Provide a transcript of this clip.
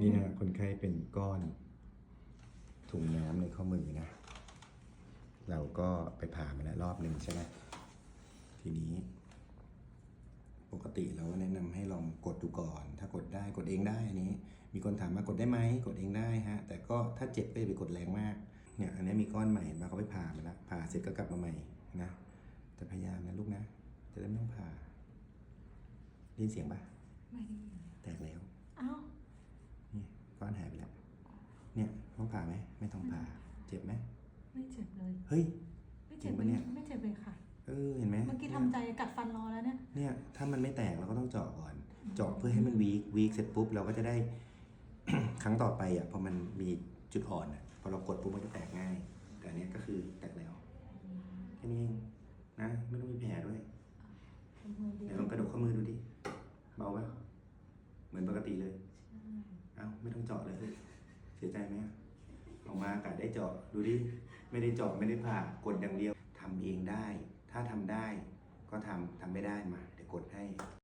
นี่นะคนไข้เป็นก้อนถุงน้ำในข้อมือนะ เราก็ไปผ่ามาแล้วรอบหนึ่งใช่ไหมทีนี้ ปกติเราก็แนะนำให้ลองกดดูก่อน ถ้ากดได้กดเองได้อันนี้ มีคนถามมากดได้ไหมกดเองได้ฮะ แต่ก็ถ้าเจ็บก็อย่าไปกดแรงมากเนี่ยอันนี้มีก้อนใหม่มาเขาไปผ่ามาแล้วผ่าเสร็จก็กลับมาใหม่นะแต่พยายามนะลูกนะ จะได้ไม่ต้องผ่าได้ยินเสียงปะไม่ได้ยินแตกแล้ว อ้าว นี่ก้อนหายไปแล้ว เนี่ยต้อง ผ่าไหมไม่ต้องผ่า เจ็บไหมไม่เจ็บเลยเฮ้ย ไม่เจ็บจริงเลปะยเนี่ยไม่เจ็บเลยค่ะเออเห็นไหมเมื่อกี้ทำใจกัดฟันรอแล้วเนี่ยเนี่ยถ้ามันไม่แตกเราก็ต้องเจาะก่อน เจาะเพื่อให้มันวีควีคเสร็จปุ๊บเราก็จะได้ ครั้งต่อไปอะพอมันมีจุดอ่อนอะพอเรากดปุ๊บมันจะแตกง่าย แต่อันเนี้ยก็คือแตกแล้วแค่นี้เองนะไม่ต้องมีแผลด้วยมือเดีเดี๋ยยววลองกระดกข้อมือดูดิเบาปะเหมือนปกติเลยเอ้าไม่ต้องเจาะเลย เสียใจไหม ออกมากะได้เจาะดูดิไม่ได้เจาะไม่ได้ผ่ากดอย่างเดียวทำเองได้ ถ้าทำได้ก็ทำทำไม่ได้มาเดี๋ยวกดให้